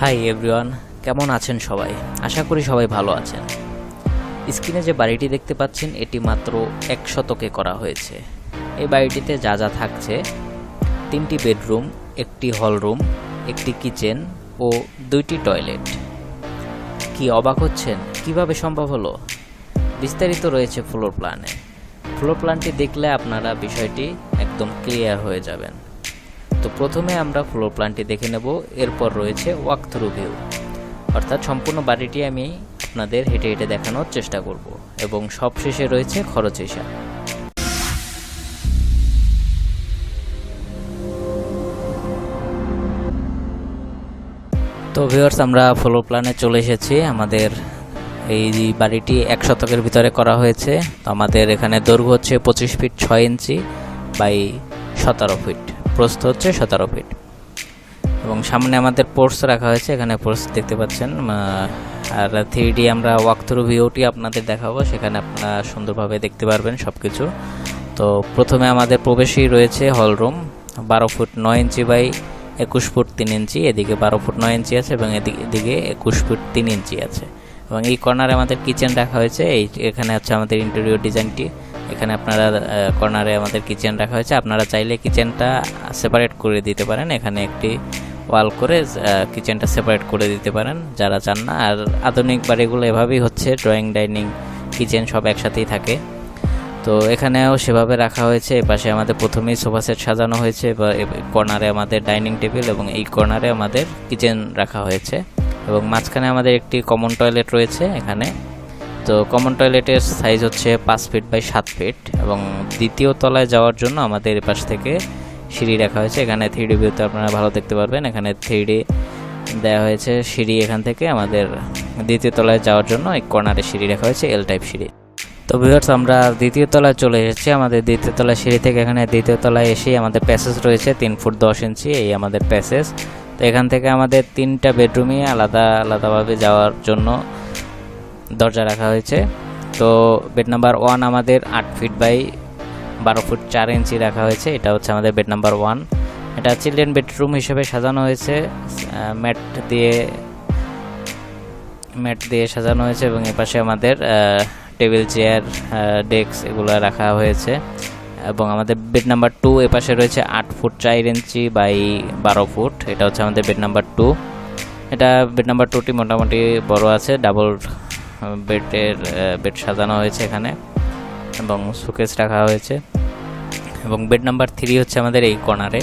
Hi everyone কেমন আছেন সবাই? আশা করি সবাই ভালো আছেন। স্ক্রিনে যে বাড়িটি দেখতে পাচ্ছেন, এটি মাত্র এক শতকে করা হয়েছে। এই বাড়িটিতে যা যা থাকছে, তিনটি বেডরুম, একটি হলরুম, একটি কিচেন ও দুইটি টয়লেট। কি অবাক হচ্ছেন? কীভাবে সম্ভব হলো? বিস্তারিত রয়েছে ফ্লোর প্ল্যানে ফ্লোর প্ল্যানটি দেখলে আপনারা বিষয়টি একদম ক্লিয়ার হয়ে যাবেন। তো প্রথমে আমরা ফ্লোর প্ল্যানটি দেখে নেব। এরপর রয়েছে ওয়াক থ্রু ভিউ অর্থাৎ সম্পূর্ণ বাড়িটি আমি আপনাদের হেঁটে হেঁটে দেখানোর চেষ্টা করব এবং সবশেষে রয়েছে খরচ হিসাব। তো ভিউয়ার্স আমরা ফ্লোর প্ল্যানে চলে এসেছি। আমাদের এই বাড়িটি এক শতকের ভিতরে করা হয়েছে। তো আমাদের এখানে দৈর্ঘ্য হচ্ছে পঁচিশ ফিট ছয় ইঞ্চি বাই সতেরো ফিট। প্রস্থ হচ্ছে সতেরো ফিট এবং সামনে আমাদের পোর্স রাখা হয়েছে, এখানে পোর্স দেখতে পাচ্ছেন। আর থ্রি ডি আমরা ওয়াক থ্রু ভিউটি আপনাদের দেখাবো, সেখানে আপনারা সুন্দরভাবে দেখতে পারবেন সব কিছু তো প্রথমে আমাদের প্রবেশেই রয়েছে হলরুম বারো ফুট নয় ইঞ্চি বাই একুশ ফুট তিন ইঞ্চি, এদিকে বারো ফুট নয় ইঞ্চি আছে এবং এদিকে এদিকে একুশ ফুট তিন ইঞ্চি আছে। এবং এই কর্নারে আমাদের কিচেন রাখা হয়েছে, এই, এখানে হচ্ছে আমাদের ইন্টেরিয়র ডিজাইনটি এখানে আপনারা কর্নারে আমাদের কিচেন রাখা হয়েছে। আপনারা চাইলে কিচেনটা সেপারেট করে দিতে পারেন। এখানে একটি ওয়াল করে কিচেনটা সেপারেট করে দিতে পারেন, যারা চান না। আর আধুনিক বাড়িগুলো এভাবেই হচ্ছে ড্রয়িং ডাইনিং কিচেন সব একসাথেই থাকে। তো এখানেও সেভাবে রাখা হয়েছে। এপাশে আমাদের প্রথমেই সোফা সেট সাজানো হয়েছে বা কর্নারে আমাদের ডাইনিং টেবিল এবং এই কর্নারে আমাদের কিচেন রাখা হয়েছে। এবং মাঝখানে আমাদের একটি কমন টয়লেট রয়েছে এখানে। তো কমন টয়লেটের সাইজ হচ্ছে পাঁচ ফিট বাই সাত ফিট এবং দ্বিতীয় তলায় যাওয়ার জন্য আমাদের এপাশ থেকে সিঁড়ি রাখা হয়েছে। এখানে থ্রি ডি ভিউতে আপনারা ভালো দেখতে পারবেন। এখানে থ্রি ডি দেওয়া হয়েছে সিঁড়ি এখান থেকে আমাদের দ্বিতীয় তলায় যাওয়ার জন্য। এই কর্নারে সিঁড়ি রাখা হয়েছে এল টাইপ সিঁড়ি। তো ভিউয়ার্স আমরা দ্বিতীয় তলায় চলে এসেছি। আমাদের দ্বিতীয় তলায় সিঁড়ি থেকে এখানে দ্বিতীয় তলায় এসেই আমাদের প্যাসেজ রয়েছে, তিন ফুট দশ ইঞ্চি এই আমাদের প্যাসেজ তো এখান থেকে আমাদের তিনটা বেডরুমই আলাদা, আলাদাভাবে যাওয়ার জন্য দরজা রাখা হয়েছে। তো বেড নাম্বার ওয়ান আমাদের আট ফিট বাই বারো ফুট চার ইঞ্চি রাখা হয়েছে। এটা হচ্ছে আমাদের বেড নাম্বার ওয়ান এটা চিলড্রেন বেডরুম হিসেবে সাজানো হয়েছে। ম্যাট দিয়ে ম্যাট দিয়ে সাজানো হয়েছে এবং এপাশে আমাদের টেবিল চেয়ার ডেস্ক এগুলো রাখা হয়েছে। এবং আমাদের বেড নাম্বার টু এপাশে রয়েছে আট ফুট চার ইঞ্চি বাই বারো ফুট এটা হচ্ছে আমাদের বেড নাম্বার টু এটা বেড নাম্বার টুটি মোটামুটি বড় আছে ডাবল বেডের বেড সাজানো হয়েছে এখানে এবং শোকেস রাখা হয়েছে এবং বেড নাম্বার থ্রি হচ্ছে আমাদের এই কর্নারে।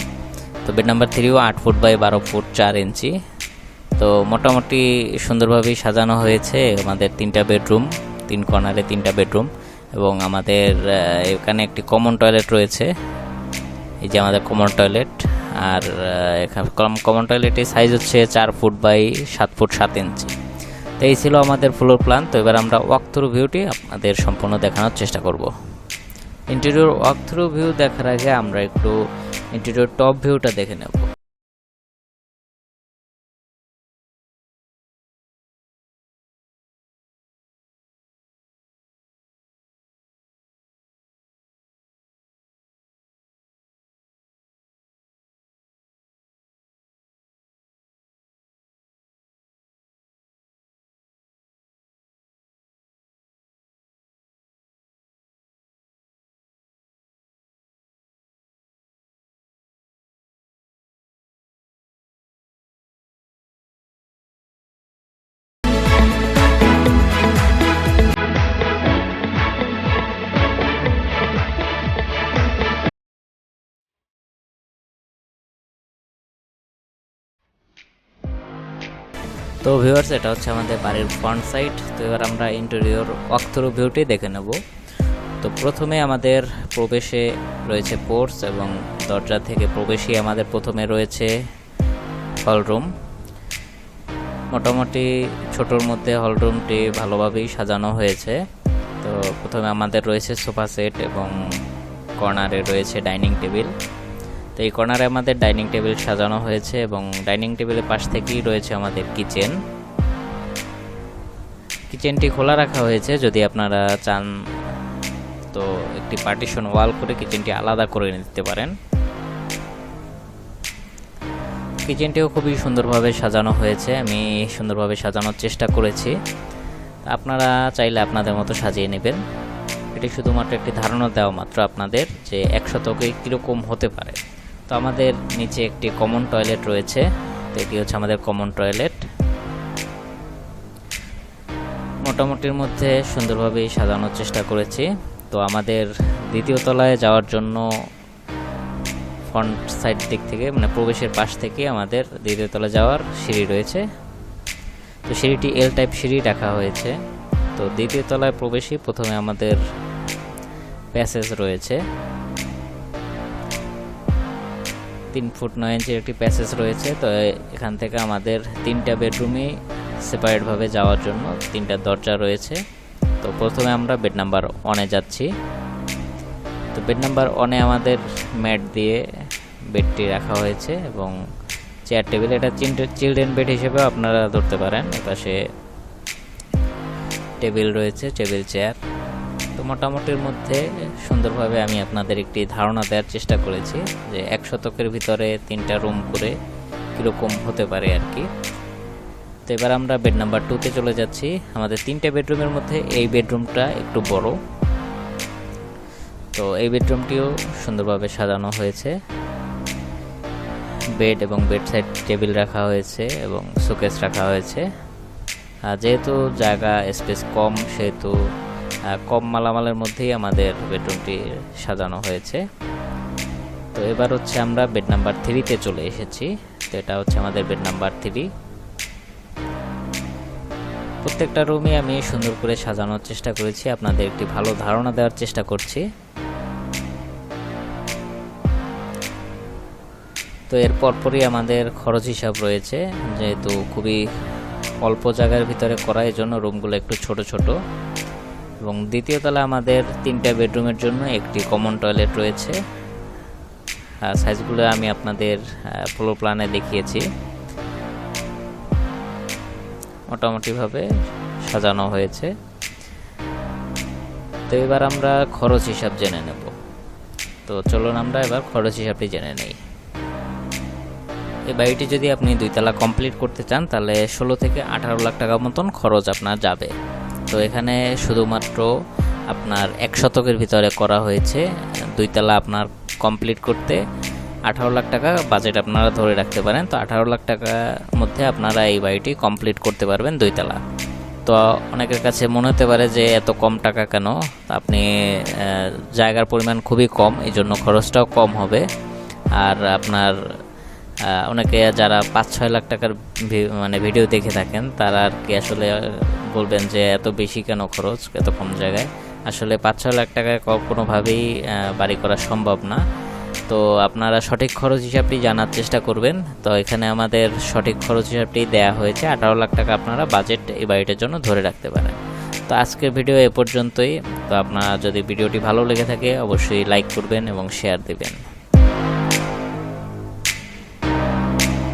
তো বেড নাম্বার থ্রিও আট ফুট বাই বারো ফুট চার ইঞ্চি। তো মোটামুটি সুন্দরভাবেই সাজানো হয়েছে আমাদের তিনটা বেডরুম, তিন কর্নারে তিনটা বেডরুম এবং আমাদের এখানে একটি কমন টয়লেট রয়েছে। এই যে আমাদের কমন টয়লেট আর এখানে কমন টয়লেটের সাইজ হচ্ছে চার ফুট বাই সাত ফুট সাত ইঞ্চি। তো এই ছিল আমাদের ফ্লোর প্ল্যান তো এবার আমরা ওয়াক থ্রু ভিউটি আপনাদের সম্পূর্ণ দেখানোর চেষ্টা করব। ইন্টেরিয়র ওয়াক থ্রু ভিউ দেখার আগে আমরা একটু ইন্টেরিয়র টপ ভিউটা দেখে নেব। তো ভিউয়ার্স এটা হচ্ছে আমাদের বাড়ির ফ্রন্ট সাইড তো এবার আমরা ইন্টেরিয়র থ্রু ভিউটি দেখে নেব। তো প্রথমে আমাদের প্রবেশে রয়েছে পোর্টস এবং দরজা থেকে প্রবেশই আমাদের প্রথমে রয়েছে হলরুম মোটামুটি ছোটোর মধ্যে হলরুমটি ভালোভাবেই সাজানো হয়েছে। তো প্রথমে আমাদের রয়েছে সোফা সেট এবং কর্নারে রয়েছে ডাইনিং টেবিল তো এই কর্নারে আমাদের ডাইনিং টেবিল সাজানো হয়েছে এবং ডাইনিং টেবিলের পাশ থেকেই রয়েছে আমাদের কিচেন কিচেনটি খোলা রাখা হয়েছে যদি আপনারা চান, তো একটি পার্টিশন ওয়াল করে কিচেনটি আলাদা করে নিতে পারেন। কিচেনটিও খুবই সুন্দরভাবে সাজানো হয়েছে, আমি সুন্দরভাবে সাজানোর চেষ্টা করেছি। আপনারা চাইলে আপনাদের মতো সাজিয়ে নেবেন। এটি শুধুমাত্র একটি ধারণা দেওয়া মাত্র আপনাদের যে এক শতকে কীরকম হতে পারে। তো আমাদের নিচে একটি কমন টয়লেট রয়েছে। তো এটি হচ্ছে আমাদের কমন টয়লেট মোটামুটির মধ্যে সুন্দরভাবেই সাজানোর চেষ্টা করেছি। তো আমাদের দ্বিতীয় তলায় যাওয়ার জন্য ফ্রন্ট সাইড দিক থেকে মানে প্রবেশের পাশ থেকে আমাদের দ্বিতীয় তলা যাওয়ার সিঁড়ি রয়েছে। তো সিঁড়িটি এল টাইপ সিঁড়ি রাখা হয়েছে। তো দ্বিতীয় তলায় প্রবেশই প্রথমে আমাদের প্যাসেজ রয়েছে। তিন ফুট নয় ইঞ্চির একটি প্যাসেজ রয়েছে, তো এখান থেকে আমাদের তিনটা বেডরুমই সেপারেটভাবে যাওয়ার জন্য তিনটা দরজা রয়েছে। তো প্রথমে আমরা বেড নাম্বার ওয়ানে যাচ্ছি। তো বেড নাম্বার ওয়ানে আমাদের ম্যাট দিয়ে বেডটি রাখা হয়েছে এবং চেয়ার টেবিল এটা চিলড্রেন বেড হিসেবেও আপনারা ধরতে পারেন, এপাশে টেবিল রয়েছে টেবিল চেয়ার তো মোটামুটির মধ্যে সুন্দরভাবে আমি আপনাদের একটি ধারণা দেওয়ার চেষ্টা করেছি যে এক শতকের ভিতরে তিনটা রুম করে কীরকম হতে পারে আর কি। তো এবার আমরা বেড নাম্বার টুতে চলে যাচ্ছি। আমাদের তিনটে বেডরুমের মধ্যে এই বেডরুমটা একটু বড়। তো এই বেডরুমটিও সুন্দরভাবে সাজানো হয়েছে। বেড এবং বেড সাইড টেবিল রাখা হয়েছে এবং শোকেস রাখা হয়েছে। আর যেহেতু জায়গা স্পেস কম, সেহেতু কম মালামালের মধ্যেই আমাদের বেডরুমটি সাজানো হয়েছে। তো এবার হচ্ছে আমরা বেড নাম্বার থ্রিতে চলে এসেছি। তো এটা হচ্ছে আমাদের বেড নাম্বার থ্রি। প্রত্যেকটা রুমই আমি সুন্দর করে সাজানোর চেষ্টা করেছি। আপনাদের একটি ভালো ধারণা দেওয়ার চেষ্টা করছি। তো এর পরপরই আমাদের খরচ হিসাব রয়েছে। যেহেতু খুবই অল্প জায়গার ভিতরে করা জন্য রুমগুলো একটু ছোট ছোট। এবং দ্বিতীয় তলা আমাদের তিনটা বেডরুমের জন্য একটি কমন টয়লেট রয়েছে। সাইজগুলো আমি আপনাদের ফ্লোর প্ল্যানে দেখিয়েছি। মোটামুটিভাবে সাজানো হয়েছে। তো এবার আমরা খরচ হিসাব জেনে নেব। তো চলুন আমরা এবার খরচ হিসাবটি জেনে নেই। এই বাড়িটি যদি আপনি দুইতলা কমপ্লিট করতে চান, তাহলে ষোলো থেকে আঠারো লাখ টাকা মতন খরচ আপনার যাবে। তো এখানে শুধুমাত্র আপনার এক শতকের ভিতরে করা হয়েছে দুইতলা আপনার কমপ্লিট করতে আঠারো লাখ টাকা বাজেট আপনারা ধরে রাখতে পারেন। তো আঠারো লাখ টাকার মধ্যে আপনারা এই বাড়িটি কমপ্লিট করতে পারবেন দুইতলা তো অনেকের কাছে মনে হতে পারে যে এত কম টাকা কেন? আপনি জায়গার পরিমাণ খুবই কম এই জন্য খরচটাও কম হবে। আর আপনার অনেকে যারা পাঁচ ছয় লাখ টাকার মানে ভিডিও দেখে থাকেন, তারা আর কি আসলে বলবেন যে এত বেশি কেন খরচ, এত কম জায়গায়? আসলে পাঁচ ছয় লাখ টাকায় কোনোভাবেই বাড়ি করা সম্ভব না। তো আপনারা সঠিক খরচ হিসাবটি জানার চেষ্টা করবেন। তো এখানে আমাদের সঠিক খরচ হিসাবটি দেয়া হয়েছে। আঠারো লাখ টাকা আপনারা বাজেট এই বাড়িটার জন্য ধরে রাখতে পারেন। তো আজকের ভিডিও এ পর্যন্তই। তো আপনারা যদি ভিডিওটি ভালো লেগে থাকে, অবশ্যই লাইক করবেন এবং শেয়ার দেবেন।